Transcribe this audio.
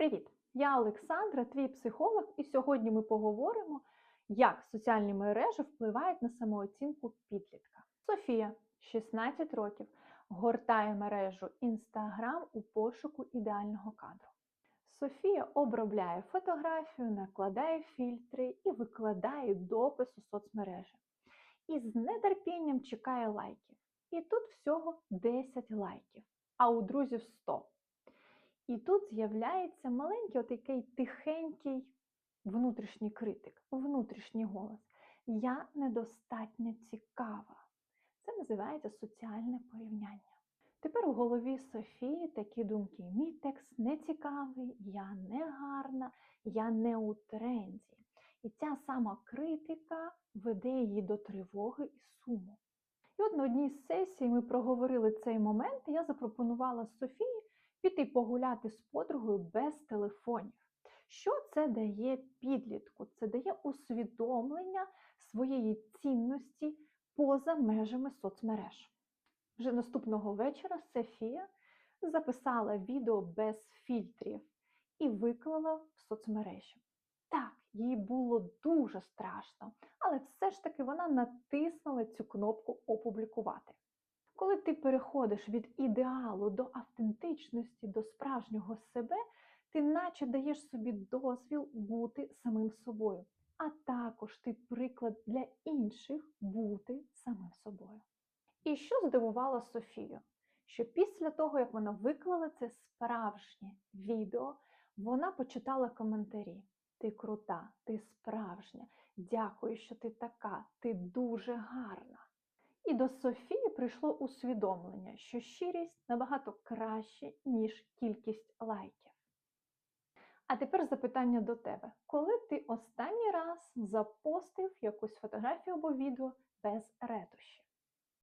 Привіт! Я Олександра, твій психолог, і сьогодні ми поговоримо, як соціальні мережі впливають на самооцінку підлітка. Софія, 16 років, гортає мережу Instagram у пошуку ідеального кадру. Софія обробляє фотографію, накладає фільтри і викладає допис у соцмережі. І з нетерпінням чекає лайків. І тут всього 10 лайків, а у друзів 100. І тут з'являється маленький отакий тихенький внутрішній критик, внутрішній голос. Я недостатньо цікава. Це називається соціальне порівняння. Тепер у голові Софії такі думки: мій текст не цікавий, я не гарна, я не у тренді. І ця сама критика веде її до тривоги і суму. І от на одній з сесій ми проговорили цей момент, і я запропонувала Софії піти погуляти з подругою без телефонів. Що це дає підлітку? Це дає усвідомлення своєї цінності поза межами соцмереж. Вже наступного вечора Софія записала відео без фільтрів і виклала в соцмережі. Так, їй було дуже страшно, але все ж таки вона натиснула цю кнопку Опублікувати. Коли ти переходиш від ідеалу до автентичності, до справжнього себе, ти наче даєш собі дозвіл бути самим собою, а також ти приклад для інших бути самим собою. І що здивувало Софію? Що після того, як вона виклала це справжнє відео, вона почитала коментарі. Ти крута, ти справжня, дякую, що ти така, ти дуже гарна. І до Софії прийшло усвідомлення, що щирість набагато краще, ніж кількість лайків. А тепер запитання до тебе: коли ти останній раз запостив якусь фотографію або відео без ретушів?